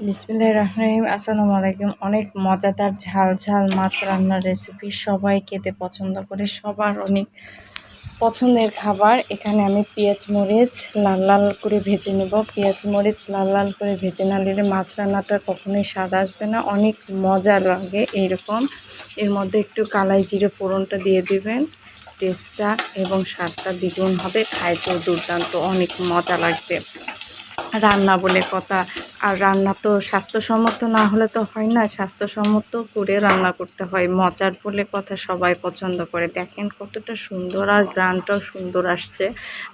বিসমিল্লাহ রহমান রহিম। আসসালামু আলাইকুম অনেক মজাদার ঝাল ঝাল মাছ রান্নার রেসিপি সবাই খেতে পছন্দ করে। সবার অনেক পছন্দের খাবার। এখানে আমি পেঁয়াজ মরিচ লাল লাল করে ভেজে নেব। পেঁয়াজ মরিচ লাল লাল করে ভেজে না নিলে মাছ রান্নাটা কখনোই স্বাদ আসবে না। অনেক মজা লাগে এইরকম এর মধ্যে একটু কালাই জিরে ফোড়নটা দিয়ে দিবেন। টেস্টটা এবং স্বাদটা দ্বিগুণ হবে। খাইতেও দুর্দান্ত, অনেক মজা লাগবে। রান্না বলে কথা আর রান্না তো স্বাস্থ্যসম্মত না হলে তো হয় না, স্বাস্থ্যসম্মত করে রান্না করতে হয়। মজার বলে কথা সবাই পছন্দ করে। দেখেন কতটা সুন্দর আর গ্রানটাও সুন্দর আসছে।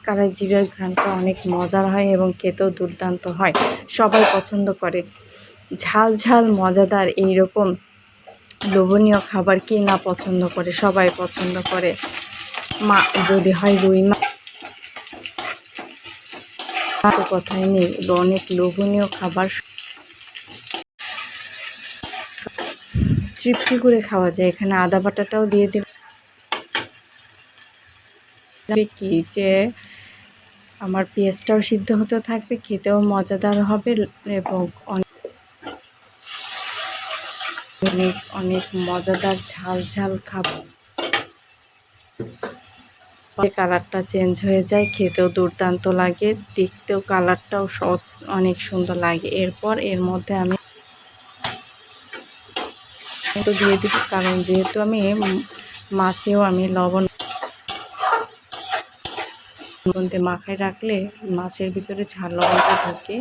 কালাই জিরার গ্রানটা অনেক মজার হয় এবং খেতেও দুর্দান্ত হয়। সবাই পছন্দ করে। ঝাল ঝাল, মজাদার এইরকম লোভনীয় খাবার কে না পছন্দ করে? সবাই পছন্দ করে। মা, যদি হয় রুই মা তো কথাই নেই এগুলো অনেক লোভনীয় খাবার। তৃপ্তি করে খাওয়া যায়। এখানে আদা বাটাটাও দিয়ে দিল কি যে আমার পেঁয়াজটাও সিদ্ধ হতে থাকবে, খেতেও মজাদার হবে এবং অনেক অনেক মজাদার ঝাল ঝাল খাবার কালারটা চেঞ্জ হয়ে যায় খেতেও দুর্দান্ত লাগে দেখতেও কালারটাও অনেক সুন্দর লাগে। এরপর এর মধ্যে আমি তো দিয়ে দিচ্ছি কারণ যেহেতু আমি মাছেও আমি লবণ মধ্যে মাখায় রাখলে মাছের ভিতরে ঝাল লবণটা ঢোকে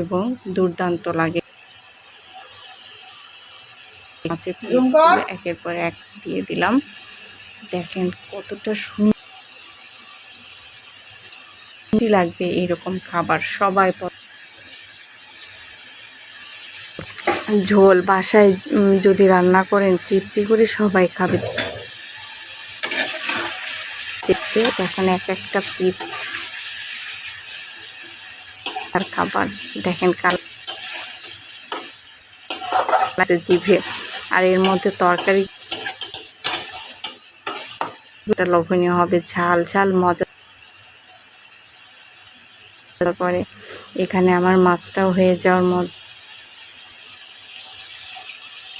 এবং দুর্দান্ত লাগে। মাছের একের পর এক দিয়ে দিলাম। দেখেন কতটা সুন্দর লাগবে এরকম খাবার, সবাই ঝোল, বাসায় যদি রান্না করেন, তৃপ্তি করে সবাই খাবে। দেখেন এক একটা পিস আর খাবার। দেখেন কাল জিভে। আর এর মধ্যে তরকারি লোভনীয় হবে, ঝাল ঝাল, মজা পরে এখানে আমার মাছটাও হয়ে যাওয়ার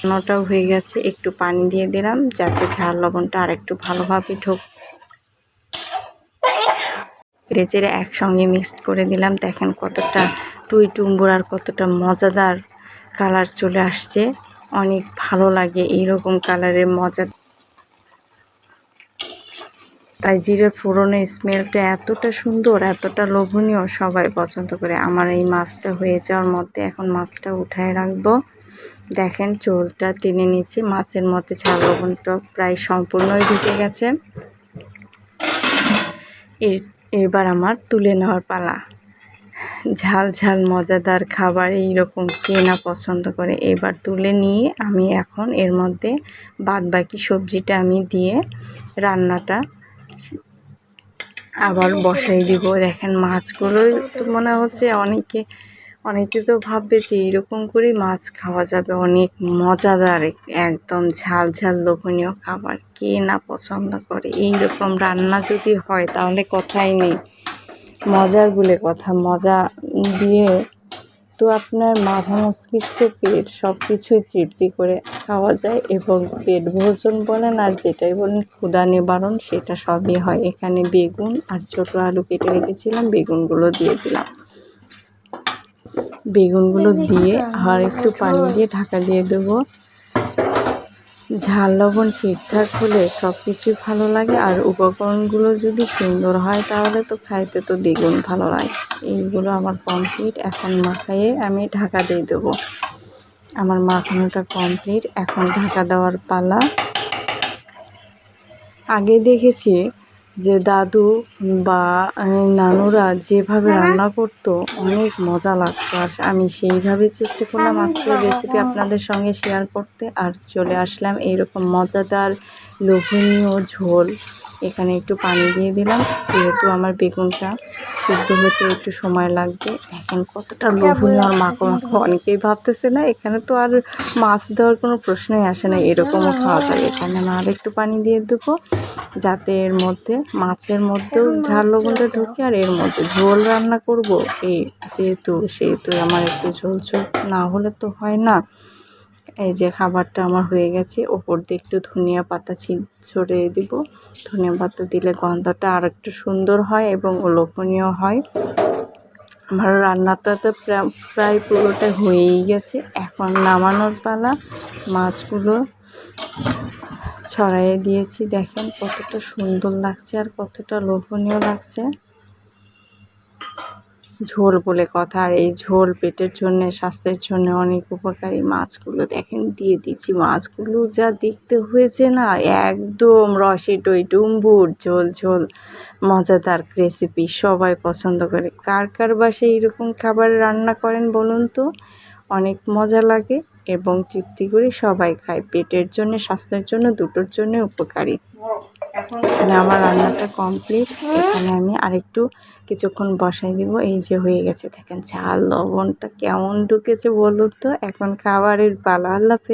মধ্যটাও হয়ে গেছে। একটু পানি দিয়ে দিলাম, যাতে ঝাল লবণটা আর একটু ভালোভাবে ঢোক চেড়ে একসঙ্গে মিক্সড করে দিলাম। দেখেন কতটা টুই টুম্বুর আর কতটা মজাদার কালার চলে আসছে। অনেক ভালো লাগে এইরকম কালারের মজা তাই জিরের ফোড়নের স্মেলটা এতটা সুন্দর, এতটা লোভনীয় সবাই পছন্দ করে। আমার এই মাছটা হয়ে যাওয়ার মধ্যে এখন মাছটা উঠায় রাখব। দেখেন চোলটা টেনে নিচ্ছি মাছের মধ্যে ঝাল লবণটা প্রায় সম্পূর্ণই ঢুকে গেছে। এবার আমার তুলে নেওয়ার পালা। ঝাল ঝাল মজাদার খাবার, এইরকম কে না পছন্দ করে। এবার তুলে নিয়ে আমি এখন এর মধ্যে বাদ বাকি সবজিটা আমি দিয়ে রান্নাটা আবার বসাই দিব। দেখেন মাছগুলো তো মনে হচ্ছে অনেকে অনেকে তো ভাববে যে এরকম করেই মাছ খাওয়া যাবে। অনেক মজাদার একদম ঝাল ঝাল লোভনীয় খাবার। কে না পছন্দ করে? এই রকম রান্না যদি হয় তাহলে কথাই নেই। মজার বলে কথা, মজা দিয়ে তো আপনার মাথা, মস্তিষ্ক, পেট সব কিছুই তৃপ্তি করে খাওয়া যায় এবং পেট ভোজন বলেন আর যেটাই বলেন ক্ষুদা নিবারণ সেটা সবই হয়। এখানে বেগুন আর ছোট আলু কেটে রেখেছিলাম, বেগুনগুলো দিয়ে দিলাম। বেগুনগুলো দিয়ে আর একটু পানি দিয়ে ঢাকা দিয়ে দেবো। ঝাল, লবণ ঠিকঠাক হলে সব কিছুই ভালো লাগে। আর উপকরণগুলো যদি সুন্দর হয় তাহলে তো খাইতে তো দ্বিগুণ ভালো লাগে। এইগুলো আমার কমপ্লিট এখন মাখাইয়ে আমি ঢাকা দিয়ে দেবো। আমার মাখানোটা কমপ্লিট এখন ঢাকা দেওয়ার পালা। আগে দেখেছি যে দাদু বা নানুরা যেভাবে রান্না করতো, অনেক মজা লাগতো। আর আমি সেইভাবে চেষ্টা করলাম আজকে রেসিপি আপনাদের সঙ্গে শেয়ার করতে। আর চলে আসলাম এইরকম মজাদার লোভনীয় ঝোল। এখানে একটু পানি দিয়ে দিলাম। যেহেতু আমার বেগুনটা সিদ্ধ হতে একটু সময় লাগবে। এখন কতটা লোভনীয় আর মাখো মাখো অনেকেই ভাবতেছে না, এখানে তো আর মাছ দেওয়ার কোনো প্রশ্নই আসে না, এরকমও খাওয়া যায়। এখানে আমি আর একটু পানি দিয়ে দেবো, যাতে এর মধ্যে, মাছের মধ্যেও ঝাল লবণটা ঢুকে আর এর মধ্যে ঝোল রান্না করব। এই যেহেতু, সেহেতু আমার একটু ঝোল ঝোল না হলে তো হয় না। এই যে খাবারটা আমার হয়ে গেছে, ওপর দিয়ে একটু ধনিয়া পাতা ছড়িয়ে দিব। ধনিয়া পাতা দিলে গন্ধটা আর একটু সুন্দর হয় এবং লোভনীয় হয়। আমার রান্নাটা তো প্রা- প্রায় পুরোটা হয়েই গেছে। এখন নামানোর পালা, মাছগুলো ছড়াইয়ে দিয়েছি। দেখেন কতটা সুন্দর লাগছে আর কতটা লোভনীয় লাগছে। ঝোল বলে কথা, আর এই ঝোল পেটের জন্য, স্বাস্থ্যের জন্য অনেক উপকারী। মাছগুলো দেখেন, দিয়ে দিচ্ছি। মাছগুলো যা দেখতে হয়েছে না, একদম রসে টই ডুম্বুর ঝোল ঝোল, মজাদার রেসিপি সবাই পছন্দ করে। কার কার বাসায় এরকম খাবার রান্না করেন বলুন তো? অনেক মজা লাগে এবং তৃপ্তি করে সবাই খায়। পেটের জন্য, স্বাস্থ্যের জন্য, দুটোর জন্য উপকারী। এখানে আমার রান্নাটা কমপ্লিট এখানে আমি আরেকটু কিছুক্ষণ বসাই দিব। এই যে হয়ে গেছে। দেখেন ঝাল, লবণটা কেমন ঢুকেছে বলুন তো? এখন খাবারের পালা। আল্লাহ।